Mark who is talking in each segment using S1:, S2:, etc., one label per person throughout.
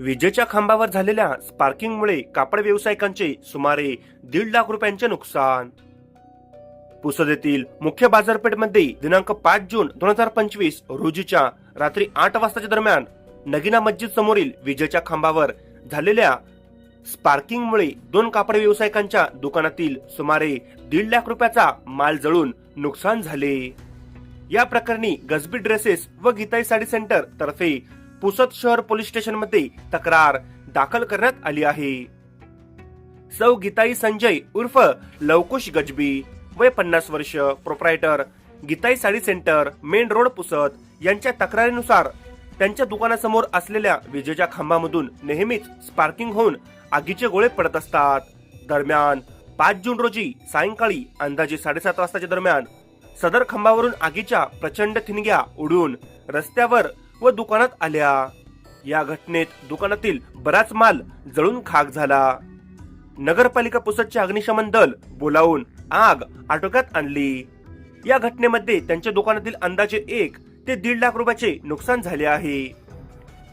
S1: विजेच्या खांबावर झालेल्या स्पार्किंगमुळे कापड व्यावसायिकांचे सुमारे दीड लाख रुपयांचे नुकसान. पुसद येथील मुख्य बाजारपेठमध्ये दिनांक पाच जून दोन हजार पंचवीस रोजीच्या रात्री आठ वाजताच्या दरम्यान नगिना मस्जिद समोरील विजेच्या खांबावर झालेल्या स्पार्किंगमुळे दोन कापड व्यावसायिकांच्या दुकानातील सुमारे दीड लाख रुपयाचा माल जळून नुकसान झाले. या प्रकरणी गजबी ड्रेसेस व गीताई साडी सेंटर तर्फे पुसद शहर पोलीस स्टेशनमध्ये तक्रार दाखल करण्यात आली आहे. सौ गीताई संजय उर्फ लवकुश गजबी वय पन्नास वर्ष proprietor Geetai sari centre main road Pusad यांच्या तक्रारीनुसार त्यांच्या दुकानासमोर असलेल्या विजेच्या खांबामधून नेहमीच स्पार्किंग होऊन आगीचे गोळे पडत असतात. दरम्यान पाच जून रोजी सायंकाळी अंदाजे साडेसात वाजताच्या दरम्यान सदर खांबावरून आगीच्या प्रचंड ठिणग्या उडून रस्त्यावर व दुकानात आल्या. या घटनेत दुकानातील बराच माल जळून खाक झाला. नगरपालिका पुसदचे अग्निशमन दल बोलावून आग आटोक्यात आणली. या घटनेमध्ये त्यांच्या दुकानातील अंदाजे एक ते दीड लाख रुपयाचे नुकसान झाले आहे.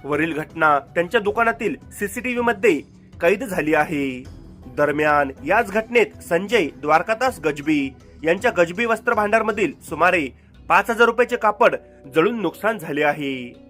S1: वरील घटना त्यांच्या दुकानातील सीसीटीव्ही मध्ये कैद झाली आहे. दरम्यान याच घटनेत संजय द्वारकादास गजबी यांच्या गजबी वस्त्र भांडार मधील सुमारे पाच हजार रुपयाचे कापड जळून नुकसान झाले आहे.